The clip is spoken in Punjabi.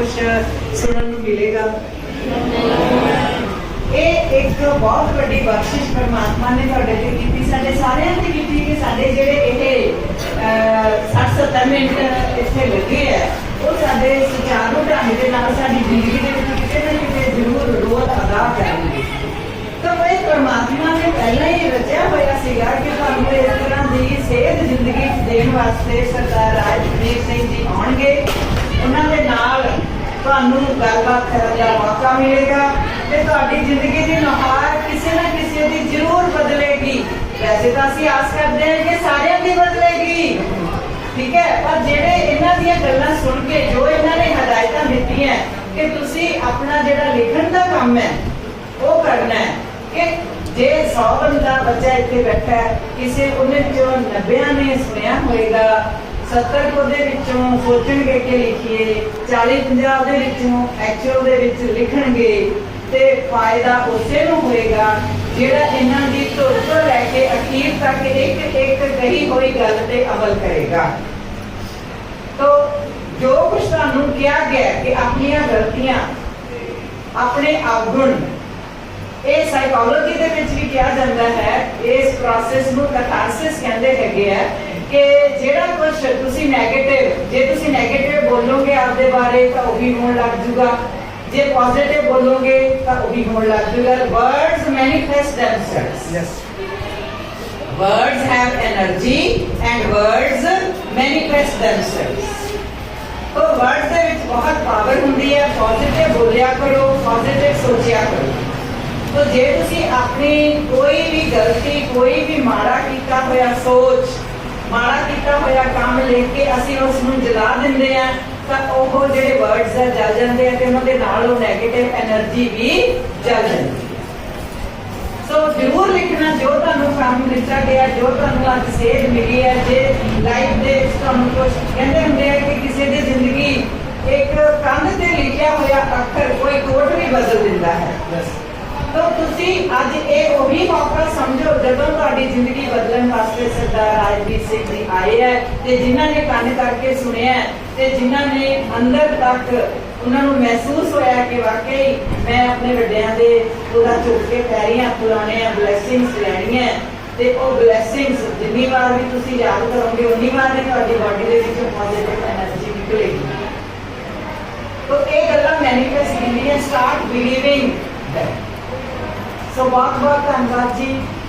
ਕੁਝ ਸੁਣਨ ਨੂੰ ਮਿਲੇਗਾ? ਇਹ ਇੱਕ ਬਹੁਤ ਵੱਡੀ ਬਖਸ਼ਿਸ਼ ਪਰਮਾਤਮਾ ਨੇ ਤੁਹਾਡੇ ਤੇ ਕੀਤੀ। ਸਾਡੇ ਸਾਰਿਆਂ ਤੇ ਕੀਤੀ ਕਿ ਸਾਡੇ ਜਿਹੜੇ ਇਹ 60-70 ਮਿੰਟ ਇੱਥੇ ਲੱਗੇ ਆ, ਉਹ ਸਾਡੇ ਸੁਚਾਰੂ ਢੰਗ ਦੇ ਨਾਲ ਸਾਡੀ ਜ਼ਿੰਦਗੀ ਦੇ ਵਿੱਚ ਕਿਤੇ ਨਾ ਕਿਤੇ ਜ਼ਰੂਰ ਰੋਲ ਅਦਾ ਕਰਨਗੇ। ਤਾਂ ਇਹ ਪਰਮਾਤਮਾ ਨੇ ਪਹਿਲਾਂ ਹੀ ਰਚਿਆ ਹੋਇਆ ਸੀਗਾ ਕਿ ਤੁਹਾਨੂੰ ਇਸ ਤਰ੍ਹਾਂ ਦੀ ਸਿਹਤ ਜ਼ਿੰਦਗੀ ਦੇਣ ਵਾਸਤੇ ਸਰਦਾਰ ਰਾਜਵੀਰ ਸਿੰਘ ਜੀ ਆਉਣਗੇ। ਉਹਨਾਂ ਦੇ ਨਾਲ ਤੁਹਾਨੂੰ ਗੱਲਬਾਤ ਕਰਨ ਦਾ ਮੌਕਾ ਮਿਲੇਗਾ ਤੇ ਤੁਹਾਡੀ ਜ਼ਿੰਦਗੀ ਦੀ ਨੁਹਾਰ ਕਿਸੇ ਨਾ ਕਿਸੇ ਦੀ ਜ਼ਰੂਰ ਬਦਲੇਗੀ। ਵੈਸੇ ਤਾਂ ਅਸੀਂ ਆਸ ਕਰਦੇ ਹਾਂ ਕਿ ਸਾਰਿਆਂ ਦੀ ਬਦਲੇਗੀ। ਠੀਕ ਹੈ, ਪਰ ਜਿਹੜੇ ਇਹਨਾਂ ਦੀਆਂ ਗੱਲਾਂ ਸੁਣ ਕੇ ਜੋ ਇਹਨਾਂ ਨੇ ਹਦਾਇਤਾਂ ਦਿੱਤੀਆਂ ਕਿ ਤੁਸੀਂ ਆਪਣਾ ਜਿਹੜਾ ਲਿਖਣ ਦਾ ਕੰਮ ਹੈ, ਉਹ ਕਰਨਾ ਹੈ ਕਿ ਜੇ 100 ਬੰਦਾ ਬੱਚਾ ਇੱਥੇ ਬੈਠਾ ਕਿਸੇ ਉਹਨੇ ਵਿੱਚੋਂ 90 ਨੇ ਸੁਣਿਆ ਹੋਏਗਾ? 70 ਕੁ ਦੇ ਵਿੱਚੋਂ ਸੋਚਣਗੇ ਕਿ ਲਿਖੀਏ 40 50 ਦੇ ਵਿੱਚੋਂ ਐਕਚੁਅਲ ਦੇ ਵਿੱਚ ਲਿਖਣਗੇ, ਤੇ ਫਾਇਦਾ ਉਸੇ ਨੂੰ ਹੋਏਗਾ ਜਿਹੜਾ ਇਹਨਾਂ ਦੀ ਧੁਰ ਤੋਂ ਲੈ ਕੇ ਅਖੀਰ ਤੱਕ ਇੱਕ ਇੱਕ ਕਹੀ ਹੋਈ ਗੱਲ ਤੇ ਅਮਲ ਕਰੇਗਾ। ਤੋ, ਜੋ ਕੁਝ ਤੁਹਾਨੂੰ ਕਿਹਾ ਗਿਆ ਕਿ ਆਪਣੀਆਂ ਗਲਤੀਆਂ, ਆਪਣੇ ਅਵਗੁਣ ਇਹ ਸਾਈਕੋਲੋਜੀ ਦੇ ਵਿੱਚ ਵੀ ਕਿਹਾ ਜਾਂਦਾ ਹੈ, ਇਸ ਪ੍ਰੋਸੈਸ ਨੂੰ ਕਥਾਰਸਿਸ ਕਹਿੰਦੇ ਹੈਗੇ ਆ। ਕਿ ਜਿਹੜਾ ਕੁਝ ਤੁਸੀਂ 네ਗੇਟਿਵ ਜੇ ਤੁਸੀਂ 네ਗੇਟਿਵ ਬੋਲੋਗੇ ਆਪਦੇ ਬਾਰੇ ਤਾਂ ਉਹ ਵੀ ਹੋਣ ਲੱਗ ਜੂਗਾ ਜੇ ਪੋਜ਼ਿਟਿਵ ਬੋਲੋਗੇ ਤਾਂ ਉਹ ਵੀ ਹੋਣ ਲੱਗ ਜੂਗਾ words manifest themselves. Yes words have energy and words manifest themselves. ਤੋ words ਦੇ ਵਿੱਚ ਬਹੁਤ ਪਾਵਰ ਹੁੰਦੀ ਹੈ। ਪੋਜ਼ਿਟਿਵ ਬੋਲਿਆ ਕਰੋ ਪੋਜ਼ਿਟਿਵ ਸੋਚਿਆ ਕਰੋ। ਤੋ ਜੇ ਤੁਸੀਂ ਆਪਣੀ ਕੋਈ ਵੀ ਗਲਤੀ ਕੋਈ ਵੀ ਮਾੜਾ ਕੀਤਾ ਹੋਇਆ ਸੋਚ ਮਾੜਾ ਕੀਤਾ ਹੋਇਆ ਕੰਮ ਲੈ ਕੇ ਅਸੀਂ ਉਸ ਨੂੰ ਜਲਾ ਦਿੰਦੇ ਆ ਤਾਂ ਉਹ ਜਿਹੜੇ ਵਰਡਸ ਆ ਜਲ ਜਾਂਦੇ ਆ ਤੇ ਉਹਨਾਂ ਦੇ ਨਾਲ ਉਹ 네ਗੇਟਿਵ એનર્ਜੀ ਵੀ ਜਲ ਜਾਂਦੀ ਸੋ ਜ਼ਰੂਰ ਲਿਖਣਾ ਜੋ ਤੁਹਾਨੂੰ ਕੰਮ ਦਿੱਤਾ ਗਿਆ, ਜੋ ਤੁਹਾਨੂੰ ਅੱਜ ਸੇਧ ਮਿਲੀ ਹੈ, ਜੇ ਲਾਈਫ ਦੇ ਤੁਹਾਨੂੰ ਕੁਝ ਕਹਿੰਦੇ ਹੁੰਦੇ ਆ ਕਿ ਕਿਸੇ ਦੀ ਜ਼ਿੰਦਗੀ ਇੱਕ ਕੰਧ ਤੇ ਲਿਖਿਆ ਹੋਇਆ ਅੱਖਰ ਕੋਈ ਕੋਟ ਵੀ ਬਦਲ ਦਿੰਦਾ ਹੈ। ਤਾਂ ਤੁਸੀਂ ਅੱਜ ਇਹ ਉਹੀ ਮੌਕਾ ਸਮਝੋ ਜਦੋਂ ਤੁਹਾਡੀ ਜ਼ਿੰਦਗੀ ਬਦਲਣ ਵਾਸਤੇ ਸਰਦਾਰ ਰਾਜਵੀਰ ਸਿੰਘ ਜੀ ਆਏ ਹੈ ਤੇ ਜਿਨ੍ਹਾਂ ਨੇ ਕੰਨ ਕਰਕੇ ਸੁਣਿਆ ਤੇ ਜਿਨ੍ਹਾਂ ਨੇ ਅੰਦਰ ਤੱਕ ਉਹਨਾਂ ਨੂੰ ਮਹਿਸੂਸ ਹੋਇਆ ਕਿ ਵਾਕਈ ਮੈਂ ਆਪਣੇ ਵੱਡਿਆਂ ਦੇ ਪੂਰਾ ਝੁੱਕ ਕੇ ਪੈਰੀਆਂ ਪੁਰਾਣੇ ਬਲੇਸਿੰਗਸ ਲੈਣੀਆਂ ਤੇ ਉਹ ਬਲੇਸਿੰਗਸ ਜਿੰਨੀ ਵਾਰ ਵੀ ਤੁਸੀਂ ਯਾਦ ਕਰੋਗੇ, ਉਨੀ ਵਾਰ ਹੀ ਤੁਹਾਡੀ ਬਾਡੀ ਦੇ ਵਿੱਚੋਂ ਪੋਜ਼ਿਟਿਵ એનર્ਜੀ ਨਿਕਲੇਗੀ। ਤਾਂ ਇਹ ਗੱਲਾਂ ਮੈਨੀਫੈਸਟ ਹੁੰਦੀਆਂ ਸਟਾਰਟ ਬਿਲੀਵਿੰਗ ਸੋ ਬਹੁਤ ਬਹੁਤ ਧੰਨਵਾਦ ਜੀ